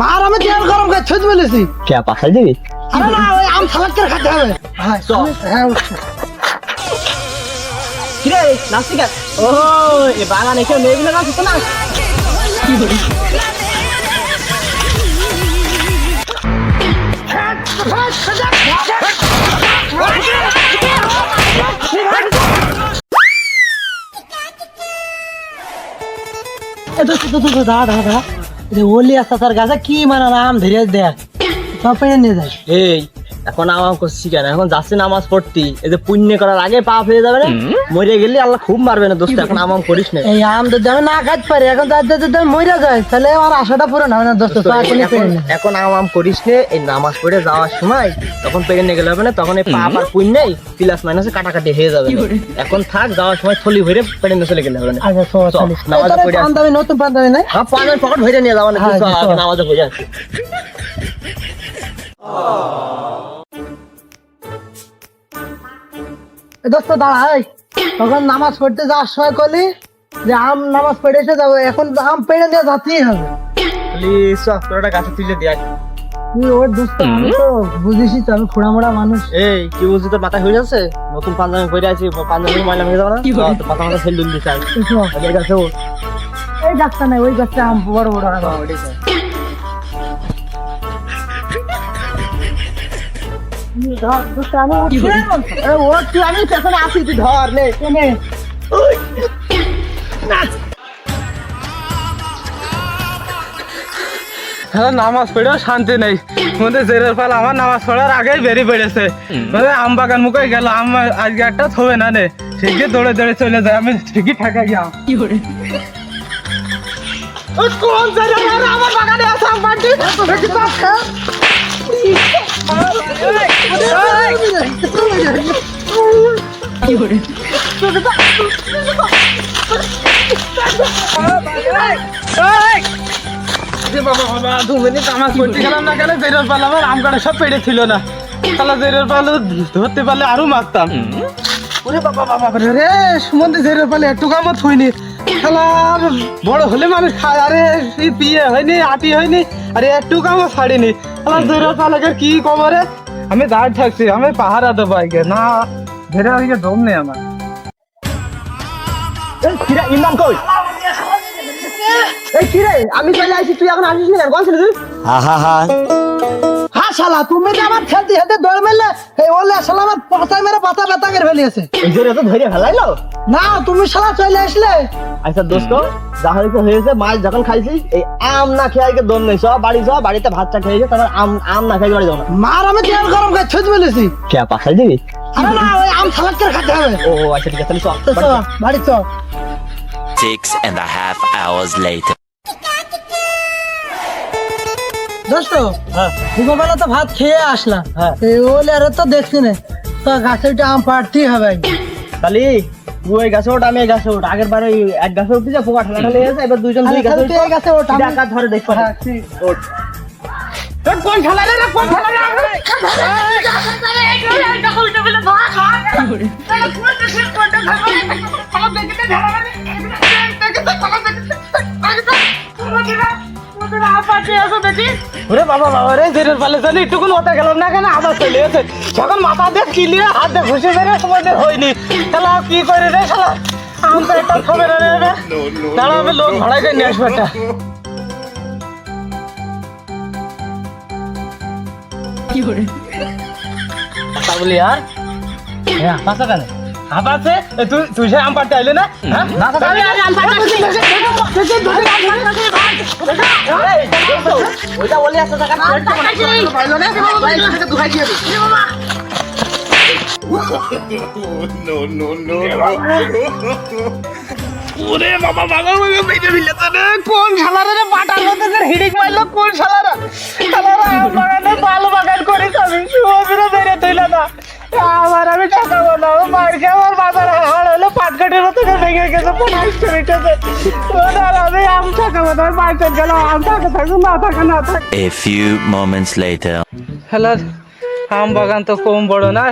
মার আমি তেল গরম করে ছুঁচ বলেছি কে পাশাই দিবি? আরে না ওই আম সালাদ করে খেতে হবে। হ্যাঁ হ্যাঁ কিরে নাস্তিকা ও এ বাগানে কেউ নেই বলে না? কি দোস্ত দাঁড়া দাঁড়া দাঁড়া ওলি আসা তার গাছে কি মানে নাম ধরে দেখ সব পেয়ে নিয়ে যায়। এই এখন আমার করছি কেন? এখন যাচ্ছি নামাজ পড়তি। এই যে পুণ্য করার আগে পাপ হয়ে যাবে না? মরে গেলে আল্লাহ খুব মারবে না দোস্ত এখন আমাম করিস না। এই আম আমি না খাইতে পারি এখন যাতে যদি মরে যায় তাহলে আমার আশাটা পূরণ হবে না দোস্ত তো এখন আমাম করিস নে এই নামাজ পড়ে যাওয়ার সময় তখন পেরে নিয়ে গেলে হবে না তখন এই পাপ আর পুণ্যই প্লাস মাইনাসে কাটাকাটি হয়ে যাবে এখন থাক যাওয়ার সময় থলি ভরে পেরে নিয়ে চলে গেলে হবে না। আচ্ছা তো নামাজে পড়ে। নতুন পান্তাবি নাই? হ্যাঁ পাঁচ পকেট ভরে নিয়ে যাওয়া না নামাজ আসি। এ দোস্ত দাঁড়াই তখন নামাজ পড়তে যাওয়ার সময় করলি যে আম নামাজ পড়ে এসে যাব এখন তো আম পেড়ে নিয়ে যাতেই হবে। প্লিজ তোরা গাছে তুলে দিয়ে তুই ওর দোস্ত আমি তো বুঝিসই তো আমি খোড়া মোড়া মানুষ। এই কি বলছি তোর মাথা হয়ে যাচ্ছে? নতুন পাঞ্জাবি পরে আছি পাঞ্জাবি ময়লা হয়ে যাবে না? তো মাথা মাথা ফেল দিন দিতে এসো। ওদের কাছে ও এই গাছটা নাই ওই গাছটা আম বড় বড় আম। ও তুই আমি পেছনে আসি তুই ধর। হ্যাঁ নামাজ পড়েও শান্তি নেই। মধ্যে জেরের পাল আমার নামাজ পড়ার আগেই বেরিয়ে পড়েছে। মানে আম বাগান মুখে গেল আম আজকে একটা থবে না নে। ঠিকই দৌড়ে দৌড়ে চলে যায় আমি ঠিকই ঠেকা গিয়া ওই কোন বাবা বাবা আরও বড় হলে মানুষ খায়। আরে বিয়ে হয়নি, আটি হয়নি, আরে একটু কামও ছাড়িনি। খেলার পালকের কি কবরে আমি দাঁড় থাকছি, আমি পাহারা দেবো না। ধরে আজকে দম নেই আমার। কিরা ইমরান কই? এই কিরে আমি চলে আসি তুই এখন আসিস না কোন? ছিল তুই? হ্যাঁ শালা তুমি যে আমার খেলতে খেলতে দৌড় মেললে এই ওলে শালা আমার পাতায় মেরে পাতা ব্যথা করে ফেলিয়েছে। জোরে তো ধরে ফেলাইলো? না তুমি শালা চলে আসলে। আচ্ছা দোস্ত যা হয়েছে হয়েছে মাছ যখন খাইছি এই আম না খেয়ে আজকে দম নেই। সব বাড়ি সব বাড়িতে ভাত চা খেয়েছে তারপর আম আম না খেয়ে বাড়ি যাব না। মার আমি তেল গরম করে ছুঁচ বলেছি কে পাশাই দিবি? আরে না ওই আম সালাদ করে খেতে হবে। ও আচ্ছা ঠিক আছে তাহলে চল তো বাড়ি চল। Six and a half hours later. দোস্ত হ্যাঁ। দুপুরবেলা তো ভাত খেয়ে আসলাম। হ্যাঁ। ওলে আর তো দেখছি না। তো গাছে আম পাড়তেই হবে। তাহলে ওই গাছে ওঠ আমি এই গাছে ওঠ। আগের বারে ওই এক গাছে উঠতে যা পোকা ঠেলা ঠেলে গেছে এবার দুইজন দুই গাছে ধরে দেখতে হ্যাঁ, ওঠ। কোন খেলা রে ওরে বাবা বাবা রে জেরের পালে চলে একটু কোনো ওটা গেল না কেন? আবার চলে গেছে যখন মাথা দিয়ে কিলিয়ে হাত দিয়ে ঘুষে সময় দিয়ে হয়নি। তাহলে কি করে রে শালা? আম তো একটা খাবে না রে রে। তাহলে আমি লোক ভাড়া করে নিয়ে আসব একটা। তা বলি আর? কেন। হাবাছে তুই তুই সে আম পাড়তে আইলে না? আরে, আরে, আম পাড়তে আসছিস। ওইটা বলে আসতে থাকা ওরে বাবা বাবা বাবা বেঁচে ফেলেছে রে কোন শালারা রে বাটার মধ্যে যে হিডিক মারলো? কোন শালারা? শালারা আম বাগানে বাল বাগান করিস আমি শুয়োবিরও বেড়ে তুইলে না। আমার আমি টাকা বানাবো মারকে আমার বাজার হাড় হলো পাটকাটির মতো ভেঙে গেছে পঁচিশ মিনিটেছে ওনার আমি আম টাকা বানাবো মার্কেট গেল আম টাকা থাকবে না থাকে না থাকে। A few moments later. Hello আম বাগান তো কম বড় না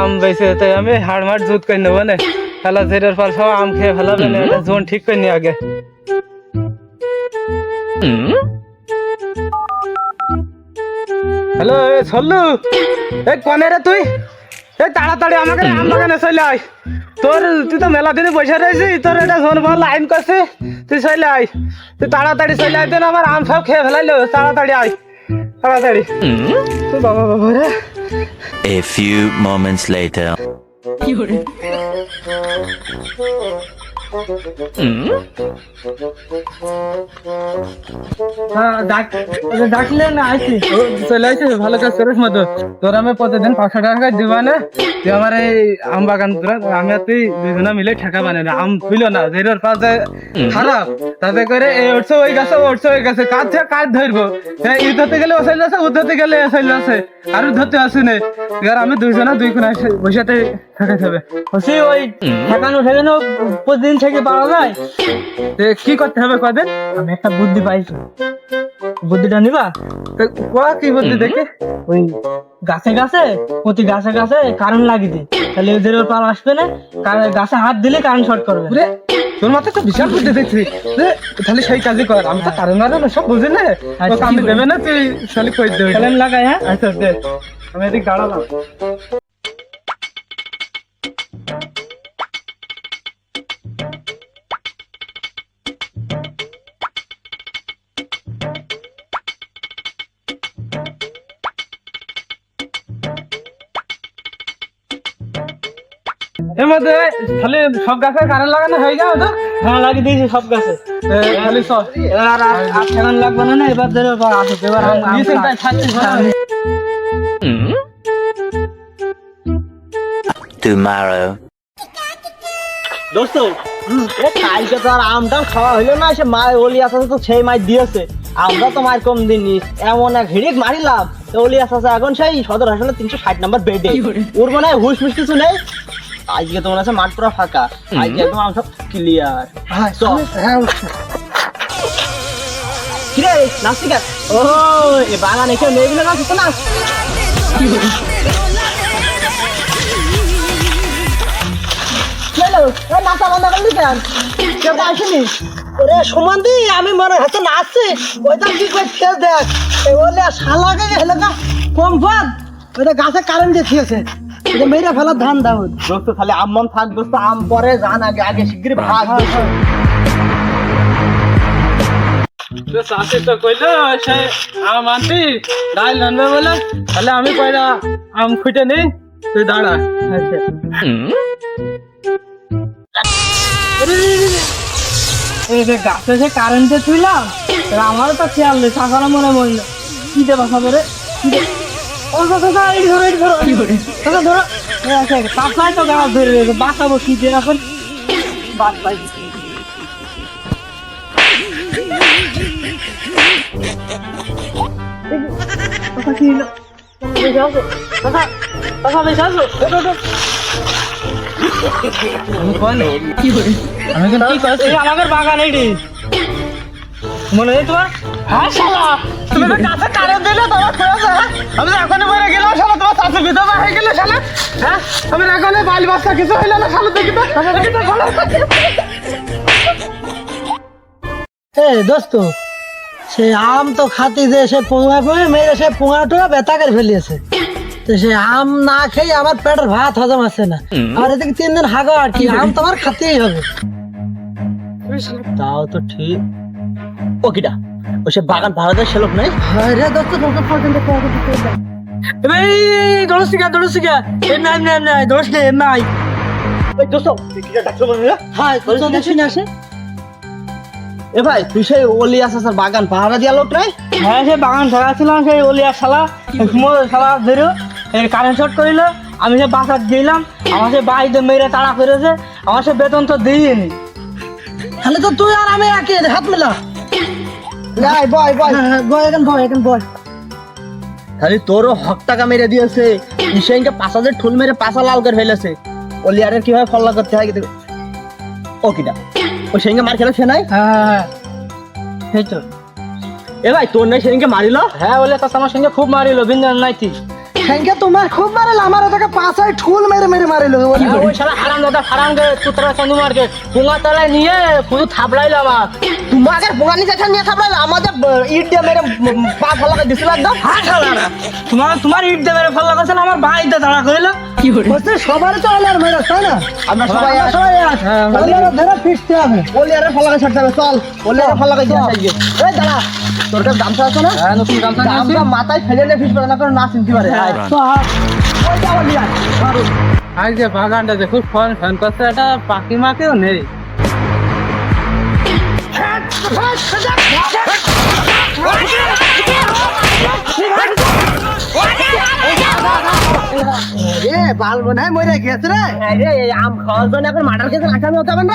আম বেঁচে তাই আমি হাড় মার জুত করে নেব না। হ্যালো জেরের পাল সব আম খেয়ে ফেলাবে না এটা জোন ঠিক করে নি আগে। হ্যালো এ সল্লু এই কনে রে তুই? এই তাড়াতাড়ি আমাকে আম বাগানে চলে আয়। তোর তুই তো মেলা দিনে বসে রয়েছি তোর এটা জোন ফোন লাইন করছে। তুই চলে আয়। তুই তাড়াতাড়ি চলে আয় না আমার আম সব খেয়ে ফেলাইলো তাড়াতাড়ি আয়। তাড়াতাড়ি। তুই বাবা বাবা রে। A few moments later. হ্যাঁ, ডাক- ওকে ডাকলে না আইছি। চলে আইছি ভালো আমি ঠেকা বানাই না। আম ছিল না খারাপ তাতে করে এই উঠছে ওই গাছে উঠছে ওই গাছে। কাজ কাজ ধরবো। হ্যাঁ ধরতে গেলে ও আছে ও ধরতে গেলে এ আছে আর ধরতে আসে না। আমি দুইজনে দুই কোন বসেতে ঠেকাতে হবে হচ্ছে ওই ঠেকানো ঠেকানো প্রতিদিন থেকে পাওয়া যায়? কি করতে হবে কদিন? আমি একটা বুদ্ধি পাইছি বুদ্ধিটা নিবা? কোয়া কি বলতে দেখে? ওই গাছে গাছে প্রতি গাছে গাছে কারেন্ট লাগিয়ে দিই তাহলে ওদের ওর পাল আসবে না। গাছে হাত দিলে কারেন্ট শর্ট করবে। তোর মাথায় তো বিশাল বুদ্ধি দেখছি। তাহলে সেই কাজই কর। আমি তো কারণ মারো না সব বুঝি না। আচ্ছা, আমি দেবে না তুই খালি কই দেবে? আমি লাগাই হ্যাঁ? আচ্ছা দে। আমি এদিক দাঁড়ালাম। এর মধ্যে খালি সব গাছে কারেন্ট লাগানো হয়ে যাও তো? হ্যাঁ লাগিয়ে দিয়েছি সব গাছে। খালি সব। এবার আর আর- আর লাগবে না না এবার ধরে ওর এবার আম- Tomorrow. দোস্ত কালকে তো আর আমটা খাওয়া হইল না সে মা ওলি আছে তো সেই মাছ দিয়েছে। আমরা তো মার কম দিনই এমন এক হিড়িক মারিলাম। তো ওলি আছে এখন সেই সদর হাসপাতালে তিনশো ষাট নাম্বার বেডে ওর মনে হয় হুশ মুশ কিছু নেই? আজকে তোমার আছে মাঠ পুরো ফাঁকা। আজকে একদম আম সব ক্লিয়ার হ্যাঁ। কিরে নাস্তিকা ও এ বাগানে কেউ নেই বলে না চলো এ নাচা বন্ধ করলি কেন কেউ আসেনি। ওরে সুমন্দি আমি মনে হচ্ছে নাচছি। ওইটা কি করে দেখ। বলে শালাকে হেলেকা কম পান ওইটা গাছে কারেন্ট দিয়ে মেয়েরা ফেলার ধান দাও দোস্ত খালি আম মাম থাক দোস্ত আম পরে জান আগে আগে শিগগিরই ভাগ দোস্ত। তো কইলো সে আম আনতি ডাল আনবে বলে। তাহলে আমি কয়টা আম খুঁটে নেই? তুই দাঁড়া। আচ্ছা এই যে গাছে যে কারেন্টে তুইলাম আমারও তো খেয়াল নেই সাকারা মনে মনে। কি দেবা দে ও কাকা ধরো রয়েছে, বাঁচাবো কি দিয়ে এখন? বাস পাই। কাকা বেশি আসো হ্যাঁ গেলে হ্যাঁ কিছু হইল না দোস্ত, সে আম তো খাতি যে সে পোঙা পোঙে মেরে সে পোঙা টোঙা বেতা করে ফেলিয়েছে। তো সে আম না খেয়ে আমার পেটের ভাত হজম আছে না। আর এদিকে তিন দিন হাগো আর কি আম তোমার খাতেই হবে। তাও তো ঠিক। ও কিটা ও সে বাগান ভাড়াতে সেলোক নাই? দোস্ত তোকে দিতে এই এ নাই দোস্ত কিটা ডাকছো মনে হয় হ্যাঁ তোর দেখি না সে এ ভাই তুই সেই ওলি আসার বাগান পাহারা দিয়া লোক নাই? হ্যাঁ সে বাগান থাকা ছিল সেই ওলিয়া শালা শালা ধরো। এই কারেন্ট শর্ট করিল আমি সে বাসার দিলাম আমার সে বাড়িতে মেরে তাড়া করেছে আমার সে বেতন তো দিইনি। তাহলে তো তুই আর আমি একই হাত মেলা লাই বয় বয়। বয় এখন বয় এখন বয়। খালি তোরও হক টাকা মেরে দিয়েছে ইসেনকে পাঁচ হাজার ঠুল মেরে পাঁচা লাল করে ফেলেছে। ওলিয়ারের কীভাবে ফল্লা করতে হয় কিন্তু ও কিটা ও সেদিনকে মার খেলে সে নাই? হ্যাঁ এই তো। এ ভাই তোর নাই সেদিনকে মারিল? হ্যাঁ বলে তো আমার সঙ্গে খুব মারিলো বিন্দান নাইতি সেনকে তোমার খুব মারিল আমার ওটাকে পাঁচায় ঠুল মেরে মেরে মারিল। ওই শালা হারাম দাদা হারাম গে তুতরা চন্দু মারকে তলায় নিয়ে পুরো থাবড়াইলো আমার। তোমাকে নিয়ে থাবড়াইলো আমাদের ইট দিয়ে মেরে পা ফলাকে দিছিল একদম। হালারা তোমার তোমার ইট দেবে ফল লাগাছে আমার বাড়িতে দাঁড়া করিলো। বলছে সবার তো আলার মেরে তাই না? আমরা সবাই এক। সবাই এক। হ্যাঁ, ধরে ফিরতে হবে। ওলিয়ারে ফলাকে ছাড়তে হবে চল। ওলিয়ারে ফলাকে দিয়ে এই দাঁড়া। তোর কাছে গামছা আছে না? হ্যাঁ নতুন গামছা নিয়ে আসি। গামছা মাথায় ফেলে নিয়ে ফিস না করে না চিনতে পারে। আয়। তো আ- ওই যা আজ বাগানটা যে খুব ফল ফল করছে এটা পাখি মাকেও নেই বাল মনে হয় মরে গেছে রে। এই আম খাওয়ার জন্য এখন কেসে আসামি হতে হবে না